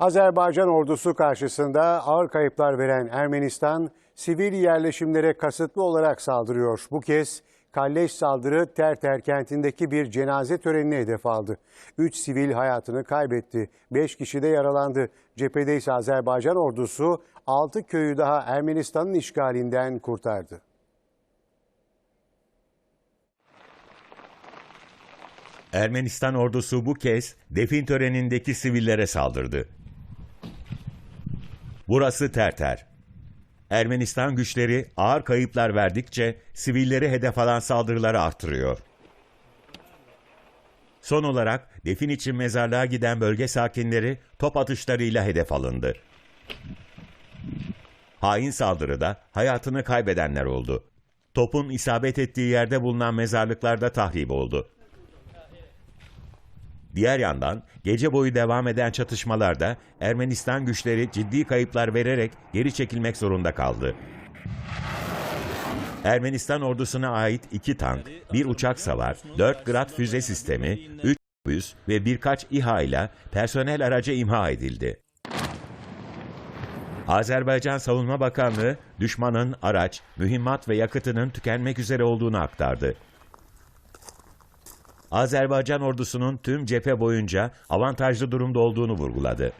Azerbaycan ordusu karşısında ağır kayıplar veren Ermenistan, sivil yerleşimlere kasıtlı olarak saldırıyor. Bu kez kalleş saldırı Terter kentindeki bir cenaze törenine hedef aldı. Üç sivil hayatını kaybetti, beş kişi de yaralandı. Cephede ise Azerbaycan ordusu altı köyü daha Ermenistan'ın işgalinden kurtardı. Ermenistan ordusu bu kez defin törenindeki sivillere saldırdı. Burası Terter. Ermenistan güçleri ağır kayıplar verdikçe sivilleri hedef alan saldırıları artırıyor. Son olarak defin için mezarlığa giden bölge sakinleri top atışlarıyla hedef alındı. Hain saldırıda hayatını kaybedenler oldu. Topun isabet ettiği yerde bulunan mezarlıklarda tahrip oldu. Diğer yandan gece boyu devam eden çatışmalarda Ermenistan güçleri ciddi kayıplar vererek geri çekilmek zorunda kaldı. Ermenistan ordusuna ait iki tank, bir uçak savar, dört Grad füze sistemi, üç yüz ve birkaç İHA ile personel aracı imha edildi. Azerbaycan Savunma Bakanlığı düşmanın araç, mühimmat ve yakıtının tükenmek üzere olduğunu aktardı. Azerbaycan ordusunun tüm cephe boyunca avantajlı durumda olduğunu vurguladı.